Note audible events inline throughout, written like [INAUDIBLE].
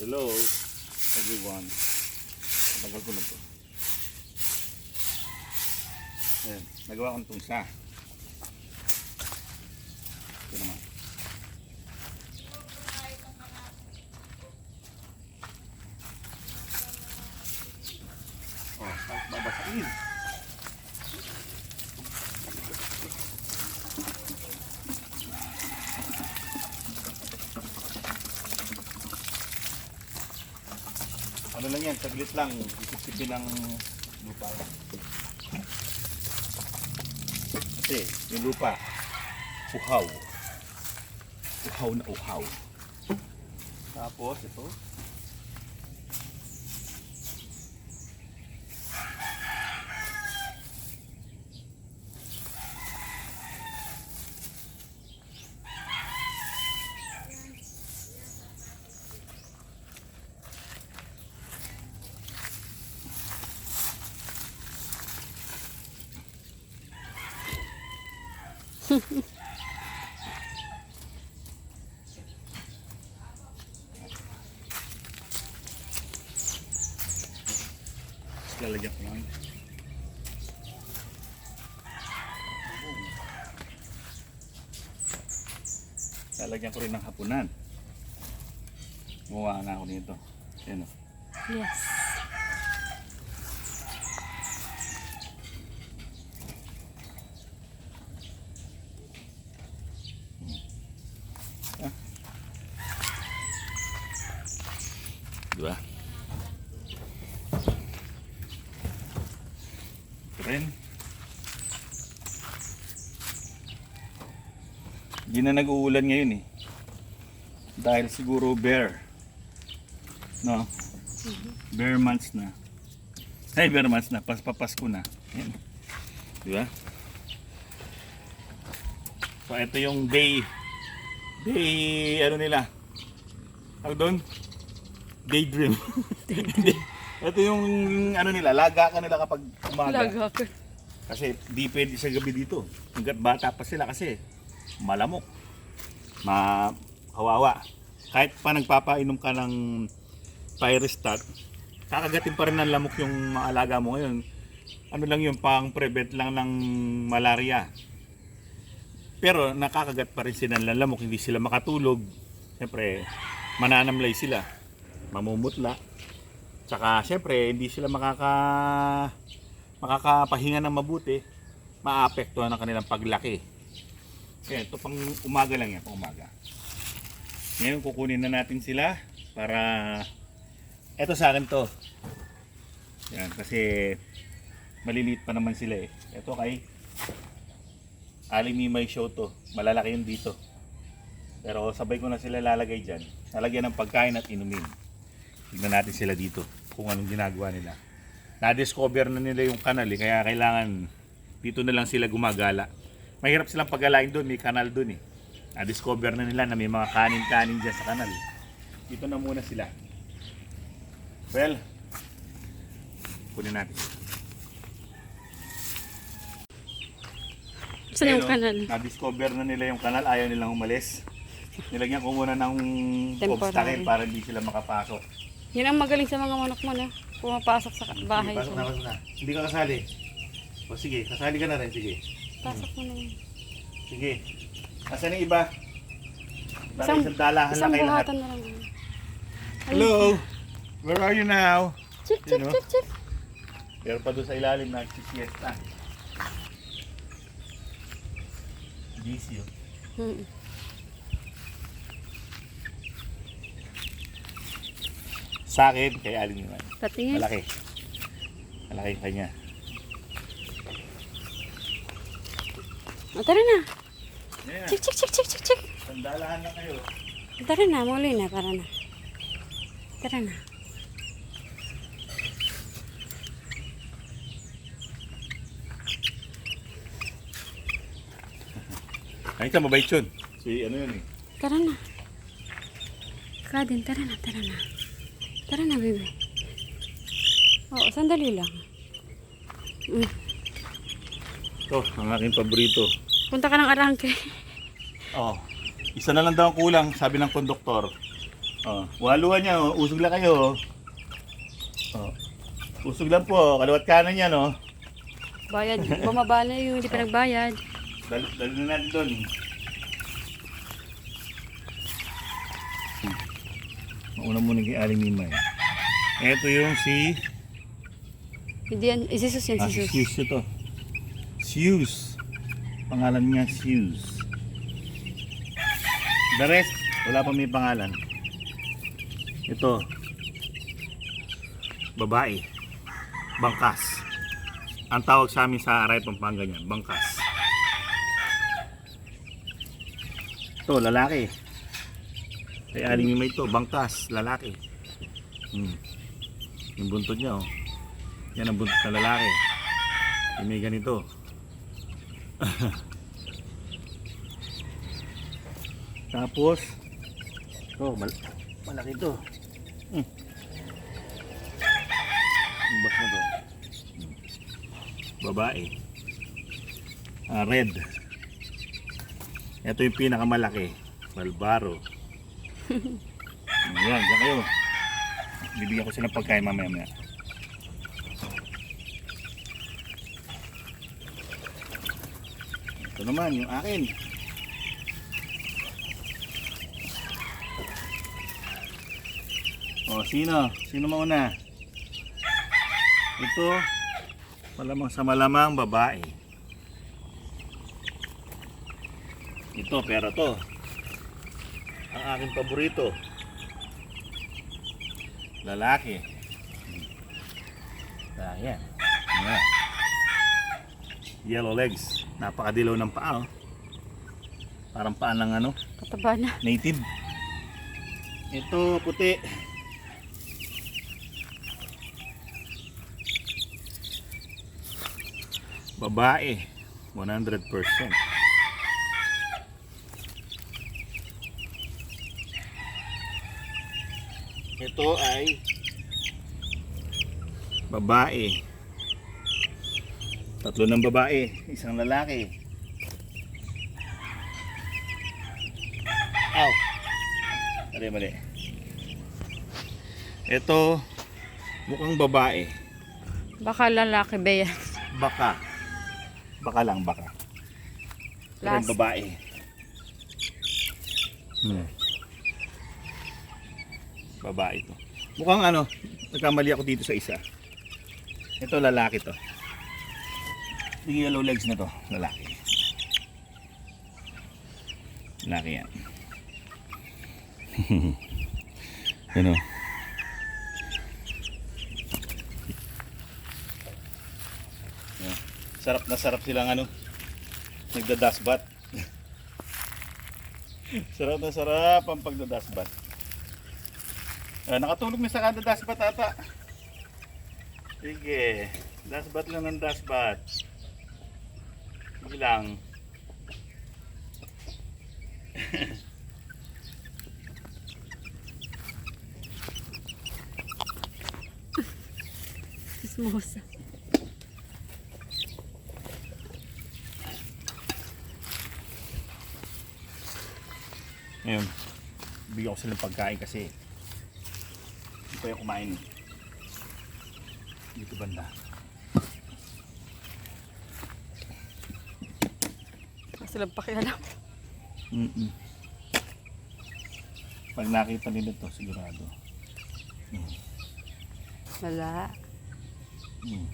Hello, everyone. Matagal ko na to. Ayan, nagawa ko itong isa. Ito naman. Oh, bakit Ano lang yan, saglit lang. Isip-sipin ng lupa. Kasi yung lupa, uhaw. Uhaw na uhaw. Tapos ito. Lalagyan ko lang. Lalagyan ko rin ng hapunan. Gumawa na ako nito. Yan o. Yes. Di ba? Ito rin. Hindi na nag-uulan ngayon eh. Dahil siguro bear. No? Bear months na. Ay, bear months na. Pas papasko na. Yan. Di ba? So, ito yung day. Day, ano nila? Tawag doon? Daydream. [LAUGHS] Hindi. Ito yung ano nila, laga ka nila kapag umaga. Laga ko. Kasi di pwede sa gabi dito. Hanggat bata pa sila kasi malamok. Ma kawawa. Kahit pa nagpapainom ka ng Pyrostat, kakagatin pa rin ng lamok yung mga alaga mo ngayon. Ano lang yung pang prevent lang ng malaria. Pero nakakagat pa rin sila ng lamok, hindi sila makatulog. Siyempre, mananamlay sila. Mamumutla. Tsaka, siyempre, hindi sila makaka makakapahinga ng mabuti, maapektuhan ang kanilang paglaki. Kaya ito pang umaga lang yan, pang umaga. Ngayon kukunin na natin sila para eto sa akin to. Yan, kasi maliliit pa naman sila eh. Ito kay Ali Mimay Show to. Malalaki yun dito. Pero sabay ko na sila lalagay dyan. Lalagyan ng pagkain at inumin. Tignan natin sila dito kung anong ginagawa nila. Na-discover na nila yung kanal eh, kaya kailangan dito na lang sila gumagala. Mahirap silang pagalain doon, may kanal doon eh. Na-discover na nila na may mga kanin-kanin dyan sa kanal. Dito na muna sila. Well, kunin natin. Saan yung oh, kanal? Na-discover na nila yung kanal, ayaw nilang umalis. Nilagyan ko muna ng Temporary. obstacle para hindi sila makapasok. Yan ang magaling sa mga manok mo na. Pumapasok sa bahay. Sige, pasok na, pasok na. Hindi ka kasali. O sige, kasali ka na rin, sige. Pasok mo na yun. Sige. Asan yung iba? Baka Isang- isang dalahan Isang lang kayo lahat. buhatan na lang. Hello! Where are you now? Chip, chip, Sino? chip, chip. Pero pa doon sa ilalim na siesta. Busy oh. Hmm. Sa akin, kay Aling naman. Patingin. Malaki. Malaki kanya. O, tara na. Yeah. Chik, chik, chik, chik, chik, chik. Sandalahan lang kayo. Tara na, muli na, para na. Tara na. Ay, ka mabait yun. Si ano yun eh. Tara na. Kadin, tara na, tara na. Tara na, baby. Oo, sandali lang. Mm. Ito, ang aking paborito. Punta ka ng arangke. Oh, isa na lang daw ang kulang, sabi ng konduktor. Oh, waluhan niya, oh. usog lang kayo. oh. Oh. Usog lang po, kaliwat kanan yan, oh. Bayad. Bumaba na yung hindi pa nagbayad. Dal dali na natin doon. Mauna muna kay Aling Mimay. Ito yung si... Hindi yan. Isisus yan, Ah, si. Sius ito. Sius. Pangalan niya Sius. The rest, wala pa may pangalan. Ito. Babae. Bangkas. Ang tawag sa amin sa Aray Pampanga niyan, bangkas. Ito, lalaki. Kay Aling Mimay ito, bangkas, lalaki. Hmm. Yung buntot niya, oh. Yan ang buntot na lalaki. Yung may ganito. [LAUGHS] Tapos, oh, mal malaki to. Hmm. Ang bas na to. Hmm. Babae. Ah, red. Ito yung pinakamalaki. Malbaro. Ayan, dyan kayo. Bibigyan ko sila ng pagkain mamaya maya. Ito naman, yung akin. O, sino? Sino mauna? Ito, malamang sa malamang babae. Ito, pero to. Ang aking paborito. Lalaki. Ayan. Ayan. Yellow legs. Napakadilaw ng paa. Oh. Parang paa ng ano, Kataba na. native. Ito puti. Babae, 100%. Ito ay babae. Tatlo ng babae, isang lalaki. Ow. Mali, mali. Ito, mukhang babae. Baka lalaki ba yan? Baka. Baka lang, baka. Pero Last. babae. Hmm. Babae to. Mukhang ano, nagkamali ako dito sa isa. Ito lalaki to. Yung yellow legs na to, lalaki. Lalaki yan. [LAUGHS] ano? Yan. Sarap na sarap silang ano, nagda-dustbat. [LAUGHS] sarap na sarap ang pagda-dustbat. Ah, nakatulog na sa kada dustbat ata. Sige, dustbat lang ng dustbat. Sige lang. [LAUGHS] Sismosa. Ngayon, bigyan ko sila ng pagkain kasi yung kumain. Dito banda. Kasi lang pakialam. Mm Pag nakita nila to, sigurado. Wala. Mm.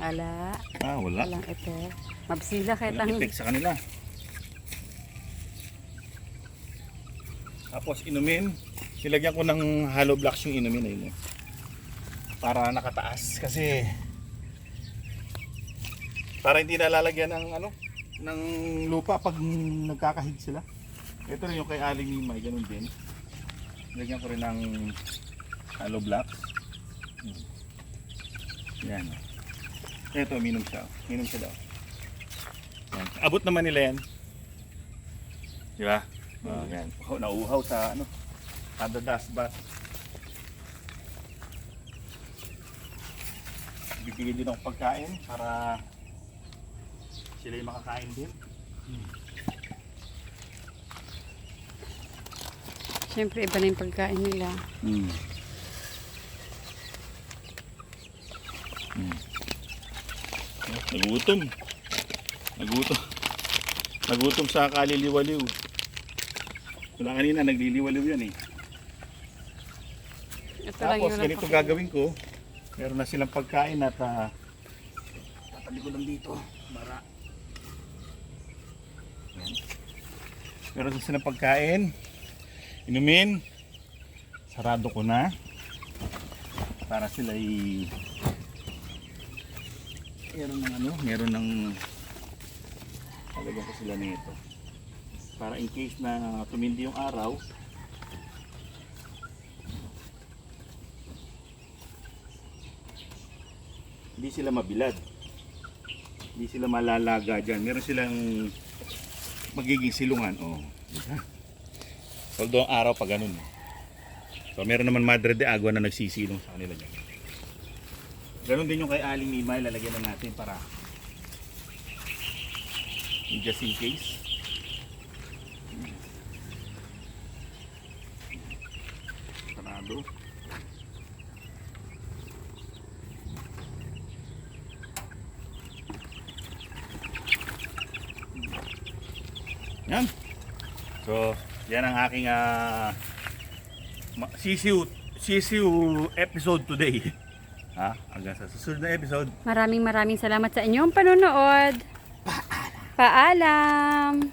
Wala. Ah, wala. Walang epek. Mabsila kahit Walang ang... effect sa kanila. Tapos inumin, nilagyan ko ng hollow blocks yung inumin na yun. eh. Para nakataas kasi para hindi nalalagyan ng ano ng lupa pag nagkakahig sila. Ito rin yung kay Aling Nimay, ganun din. Nilagyan ko rin ng hollow blocks. Yan. Ito, minom siya. Minom siya daw. Yan. Abot naman nila yan. Di ba? Oh, yan. Oh, nauuhaw sa ano, kada dustbat. Bibigyan din ako pagkain para sila yung makakain din. Hmm. Siyempre, iba na yung pagkain nila. Hmm. Hmm. Ah, Nagutom. Nagutom. Nagutom sa kaliliwaliw. Wala kanina, nagliliwaliw yan eh. Ito lang Tapos yung ganito napaka- gagawin ko. Meron na silang pagkain at uh, tatabi ko lang dito. Para. Yan. Meron na silang pagkain. Inumin. Sarado ko na. Para sila ay meron ng ano, meron ng talagyan ko sila nito. Para in case na tumindi yung araw, hindi sila mabilad. Hindi sila malalaga dyan. Meron silang magiging silungan. Oh, diba? Although ang araw pa ganun. So meron naman Madre de Agua na nagsisilong sa kanila dyan. Ganon din yung kay Aling Nimay, lalagyan na natin para just in case. Sarado. Yan. So, yan ang aking ma- sisiw, sisiw episode today. [LAUGHS] Ha? Hanggang sa susunod na episode. Maraming maraming salamat sa inyong panonood. Paalam.